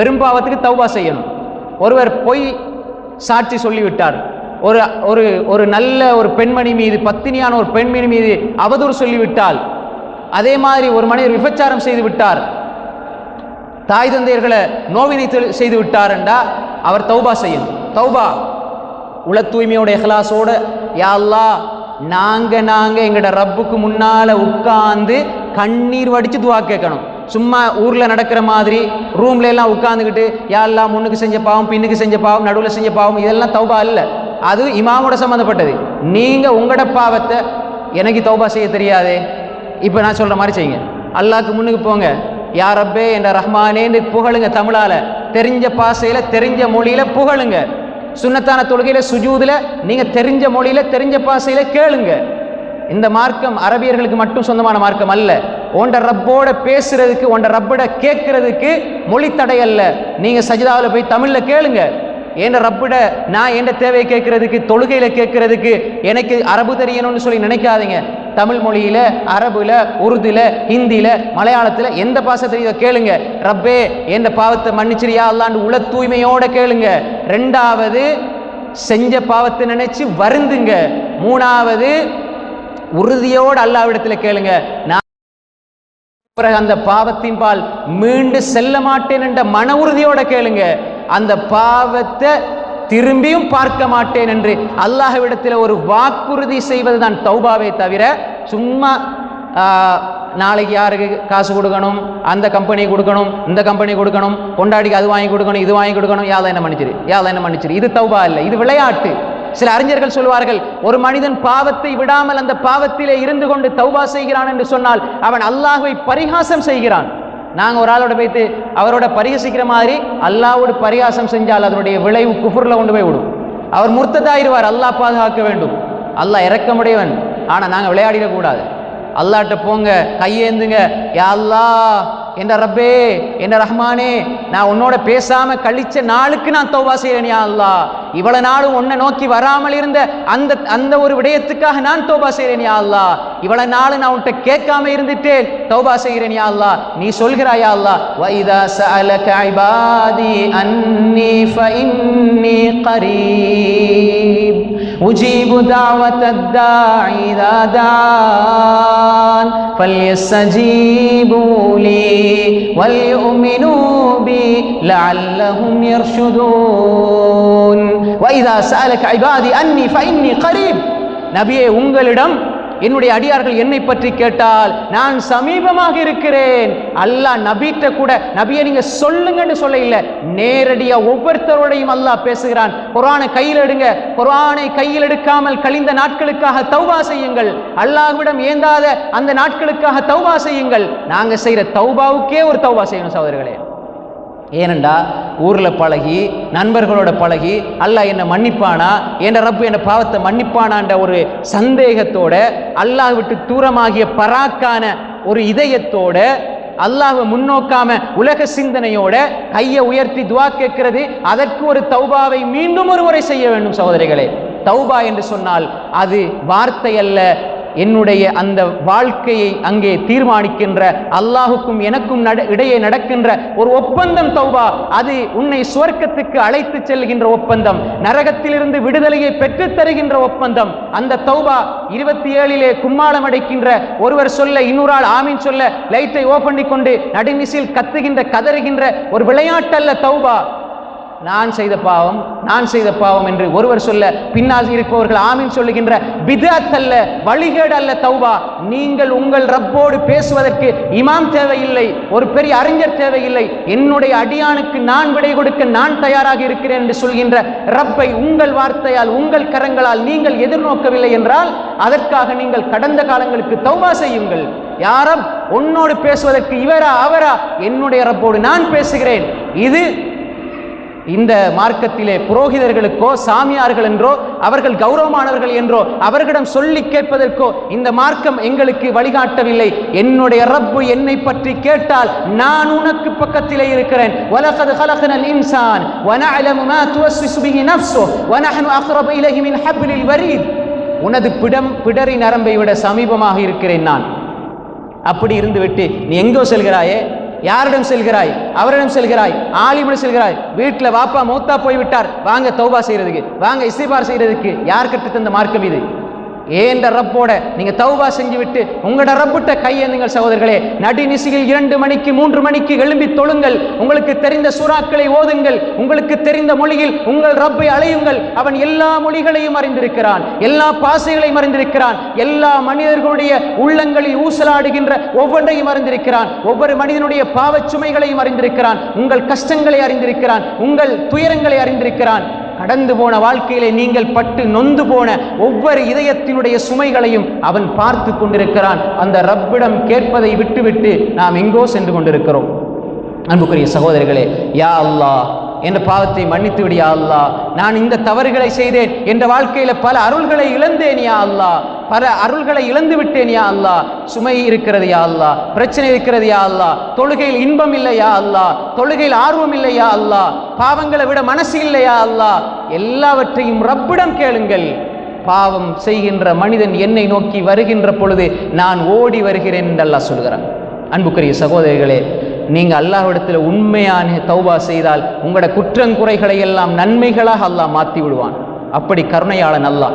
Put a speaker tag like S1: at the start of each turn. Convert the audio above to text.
S1: பெரும்பாவத்துக்கு தௌபா செய்யணும். ஒருவர் பொய் சாட்சி சொல்லிவிட்டார். ஒரு ஒரு ஒரு நல்ல ஒரு பெண்மணி மீது பத்தினியான ஒரு பெண்மணி மீது அவதூறு சொல்லிவிட்டால் அதே மாதிரி ஒரு மனிதர் விபச்சாரம் செய்து விட்டார். தாய் தந்தையர்களை நோவினை செய்து விட்டார் என்றா அவர் தௌபா செய்யணும். தௌபா உள தூய்மையோட இஹ்லாஸோட யாழ்லா நாங்கள் நாங்க நாங்க எங்கட ரப்புக்கு முன்னால உட்கார்ந்து கண்ணீர் வடிச்சு துவா கேட்கணும். சும்மா ஊரில் நடக்கிற மாதிரி ரூம்ல எல்லாம் உட்காந்துக்கிட்டு யாரெல்லாம் முன்னுக்கு செஞ்ச பாவம் பின்னுக்கு செஞ்ச பாவம் நடுவில் செஞ்ச பாவம் இதெல்லாம் தௌபா இல்ல அது இமாமோட சம்மந்தப்பட்டது நீங்க உங்களோட பாவத்தை எனக்கு தௌபா செய்ய தெரியாதே. இப்போ நான் சொல்ற மாதிரி செய்யுங்க. அல்லாஹ்க்கு முன்னுக்கு போங்க. யார் அப்பே என்ற ரஹ்மானேன்னு புகழுங்க தமிழால. தெரிஞ்ச பாசையில தெரிஞ்ச மொழியில புகழுங்க. சுன்னத்தான தொழுகையில சுஜூதுல நீங்க தெரிஞ்ச மொழியில தெரிஞ்ச பாசையில கேளுங்க. இந்த மார்க்கம் அரபியர்களுக்கு மட்டும் சொந்தமான மார்க்கம் அல்ல. உண்ட ரப்போட பேசுறதுக்கு உண்ட ரப்போட கேட்கறதுக்கு மொழி தடை அல்ல. நீங்க சஜிதாவில் போய் தமிழ்ல கேளுங்க. என் ரப்பிட நான் என் தேவையை கேட்கறதுக்கு தொழுகையில கேட்கறதுக்கு எனக்கு அரபு தெரியணும்னு சொல்லி நினைக்காதீங்க. தமிழ் மொழியில அரபுல உருதுல ஹிந்தியில மலையாளத்துல எந்த பாச தெரியுதோ கேளுங்க. ரப்பே எந்த பாவத்தை மன்னிச்சிரியா அல்லாண்டு உள தூய்மையோட கேளுங்க. ரெண்டாவது செஞ்ச பாவத்தை நினைச்சு வருந்துங்க. மூணாவது உறுதியோடு அல்லாவிடத்துல கேளுங்க. நான் பிறகு அந்த பாவத்தின் பால் மீண்டு செல்ல மாட்டேன் என்ற மன உறுதியோட கேளுங்க. அந்த பாவத்தை திரும்பியும் பார்க்க மாட்டேன் என்று அல்லாஹ்விடத்தில் ஒரு வாக்குறுதி செய்வது தான் தௌபாவே தவிர சும்மா நாளைக்கு யாருக்கு காசு கொடுக்கணும் அந்த கம்பெனி கொடுக்கணும் இந்த கம்பெனி கொடுக்கணும் கொண்டாடிக்கு அது வாங்கி கொடுக்கணும் இது வாங்கி கொடுக்கணும் யாதை என்ன மன்னிச்சிரு? யாதை என்ன மன்னிச்சிரு? இது தௌபா இல்லை இது விளையாட்டு. சில அறிஞர்கள் சொல்வார்கள் ஒரு மனிதன் பாவத்தை விடாமல் அந்த பாவத்திலே இருந்து கொண்டு தௌபா செய்கிறான் என்று சொன்னால் அவன் அல்லாஹுவை பரிகாசம் செய்கிறான். நாங்கள் ஒரு ஆளோட போய்த்து அவரோட பரிகசிக்கிற மாதிரி அல்லாவோடு பரிகாசம் செஞ்சால் அதனுடைய விளைவு குஃபுரில் கொண்டு போய் விடும். அவர் முர்த்ததாயிருவார் அல்லாஹ் பாதுகாக்க வேண்டும். அல்லாஹ் இறக்கமுடையவன் ஆனால் நாங்கள் விளையாடிடக்கூடாது அல்லாட்ட போங்க கையேந்துங்க. யா அல்லாஹ் என்ற ரப்பே என்ற ரஹ்மானே நான் உன்னோட பேசாமல் கழிச்ச நாளுக்கு நான் தௌவா செய்கிறேன் யா அல்லாஹ். இவ்வளவு நாளும் உன்னை நோக்கி வராமல் இருந்த அந்த அந்த ஒரு விடயத்துக்காக நான் தௌபா செய்கிறேன் யா அல்லா. இவ்வளவு நாள் நான் உன்கிட்ட கேட்காம இருந்துட்டேன். தௌபா செய்கிறேன் யா அல்லா. நீ சொல்கிறாயா அல்லா வைதா சஅலக இபாதி அன்னி ஃபஇன்னி கரீப். أجيب دعوة الداعي إذا دعان فليستجيبوا لي وليؤمنوا بي لعلهم يرشدون وإذا سألك عبادي أني فإني قريب நபியே உங்களிடம் என்னுடைய அடியார்கள் என்னை பற்றி கேட்டால் நான் சமீபமாக இருக்கிறேன். அல்லாஹ் நபிட்ட கூட நபியை நீங்க சொல்லுங்கன்னு சொல்ல இல்லை நேரடியா ஒவ்வொருத்தரோடையும் அல்லாஹ் பேசுகிறான். குரானை கையில் எடுங்க. குரானை கையில் எடுக்காமல் கழிந்த நாட்களுக்காக தௌபா செய்யுங்கள். அல்லாஹ்விடம் ஏந்தாத அந்த நாட்களுக்காக தௌபா செய்யுங்கள். நாங்க செய்யற தௌபாவுக்கே ஒரு தௌபா செய்யணும் சகோதரர்களே. ஏனண்டா ஊரில் பழகி நண்பர்களோட பழகி அல்லாஹ் என்னை மன்னிப்பானா? என் ரப்பு என் பாவத்தை மன்னிப்பானான்ற ஒரு சந்தேகத்தோட அல்லாஹ் விட்டு தூரமாகிய பராக்கான ஒரு இதயத்தோட அல்லாஹை முன்னோக்காம உலக சிந்தனையோட கையை உயர்த்தி துவா கேட்கிறது. அதற்கு ஒரு தௌபாவை மீண்டும் ஒரு முறை செய்ய வேண்டும் சகோதரிகளே. தௌபா என்று சொன்னால் அது வார்த்தை அல்ல என்னுடைய அந்த வாழ்க்கையை அங்கே தீர்மானிக்கின்ற அல்லாஹுக்கும் எனக்கும் நட இடையே நடக்கின்ற ஒரு ஒப்பந்தம் தௌபா அது உன்னை சுவர்க்கத்துக்கு அழைத்து செல்கின்ற ஒப்பந்தம் நரகத்திலிருந்து விடுதலையை பெற்றுத் தருகின்ற ஒப்பந்தம். அந்த தௌபா இருபத்தி ஏழிலே கும்மாளம் அடைக்கின்ற ஒருவர் சொல்ல இன்னொரு ஆள் ஆமீன் சொல்ல லைட்டை ஓ பண்ணி கொண்டு நடுநிசில் கத்துகின்ற கதறுகின்ற ஒரு விளையாட்டல்ல தௌபா. நான் செய்த பாவம் நான் செய்த பாவம் என்று ஒருவர் சொல்ல பின்னால் இருப்பவர்கள் ஆமீன் சொல்லுகின்ற பிதாத் அல்ல வழிகேடு அல்ல தௌபா. நீங்கள் உங்கள் ரப்போடு பேசுவதற்கு இமாம் தேவையில்லை ஒரு பெரிய அறிஞர் தேவையில்லை. என்னுடைய அடியானுக்கு நான் விடை கொடுக்க நான் தயாராக இருக்கிறேன் என்று சொல்கின்ற ரப்பை உங்கள் வார்த்தையால் உங்கள் கரங்களால் நீங்கள் எதிர்நோக்கவில்லை என்றால் அதற்காக நீங்கள் கடந்த காலங்களுக்கு தௌபா செய்யுங்கள். யாரம் உன்னோடு பேசுவதற்கு இவரா அவரா? என்னுடைய ரப்போடு நான் பேசுகிறேன். இது இந்த மார்க்கத்திலே புரோகிதர்களுக்கோ சாமியார்கள் என்றோ அவர்கள் கௌரவமானவர்கள் என்றோ அவர்களிடம் சொல்லி கேட்பதற்கோ இந்த மார்க்கம் எங்களுக்கு வழிகாட்டவில்லை என்னுடைய ரப்பு என்னை பற்றி கேட்டால் நான் உனக்கு பக்கத்திலே இருக்கிறேன் وَلَقَدْ خَلَقْنَا الْإِنسَانَ وَنَعْلَمُ مَا تُوَسْوِسُ بِهِ نَفْسُهُ وَنَحْنُ أَقْرَبُ إِلَيْهِ مِنْ حَبْلِ الْوَرِيدِ உனது பிடம் பிடரி நரம்பை விட சமீபமாக இருக்கிறேன் நான் அப்படி இருந்துவிட்டு நீ எங்கோ செல்கிறாயே யாரிடம் செல்கிறாய்? அவரிடம் செல்கிறாய். ஆலிமிடம் செல்கிறாய். வீட்டில் வாப்பா மூத்தா போய்விட்டார். வாங்க தௌபா செய்கிறதுக்கு வாங்க இசைபார் செய்யறதுக்கு யார் கற்றுத்தந்த மார்க்கம் இது? ஏண்ட ரப்போட நீங்கள் தௌபா செஞ்சு விட்டு உங்களோட ரப்பிட்ட கையேந்துங்கள் சகோதரர்களே. நடுநிசியில் இரண்டு மணிக்கு மூன்று மணிக்கு எழும்பி தொழுங்கள். உங்களுக்கு தெரிந்த சுறாக்களை ஓதுங்கள். உங்களுக்கு தெரிந்த மொழியில் உங்கள் ரப்பை அலையுங்கள் அவன் எல்லா மொழிகளையும் அறிந்திருக்கிறான். எல்லா பாசைகளையும் அறிந்திருக்கிறான். எல்லா மனிதர்களுடைய உள்ளங்களில் ஊசலாடுகின்ற ஒவ்வொன்றையும் அறிந்திருக்கிறான். ஒவ்வொரு மனிதனுடைய பாவச்சுமைகளையும் அறிந்திருக்கிறான். உங்கள் கஷ்டங்களை அறிந்திருக்கிறான். உங்கள் துயரங்களை அறிந்திருக்கிறான். கடந்து போன வாழ்க்கையிலே நீங்கள் பட்டு நொந்து போன ஒவ்வொரு இதயத்தினுடைய சுமைகளையும் அவன் பார்த்து கொண்டிருக்கிறான். அந்த ரப்பிடம் கேட்பதை விட்டுவிட்டு நாம் எங்கோ சென்று கொண்டிருக்கிறோம். அன்புக்குரிய சகோதரர்களே யா அல்லா என்ற பாவத்தை மன்னித்து விடியா அல்லா நான் இந்த தவறுகளை செய்தேன் என்ற வாழ்க்கையில பல அருள்களை இழந்தேன் யா அல்லாஹ். பல அருள்களை இழந்து விட்டேன் யா அல்லாஹ். சுமை இருக்கிறது யா அல்லா பிரச்சனை இருக்கிறது யா அல்லா தொழுகையில் இன்பம் இல்லையா அல்லா அல்லாஹ். தொழுகையில் ஆர்வம் இல்லையா அல்லா பாவங்களை விட மனசு இல்லையா அல்லா எல்லாவற்றையும் ரப்பிடம் கேளுங்கள். பாவம் செய்கின்ற மனிதன் என்னை நோக்கி வருகின்ற பொழுது நான் ஓடி வருகிறேன் என்று அல்லாஹ் சொல்கிறான் அன்புக்குரிய சகோதரிகளே நீங்க அல்லாஹ்விடத்தில் உண்மையான தௌபா செய்தால் உங்களோட குற்றங்குறைகளை எல்லாம் நன்மைகளாக அல்லாஹ் மாற்றி விடுவான். அப்படி கருணையாளன் அல்லாஹ்.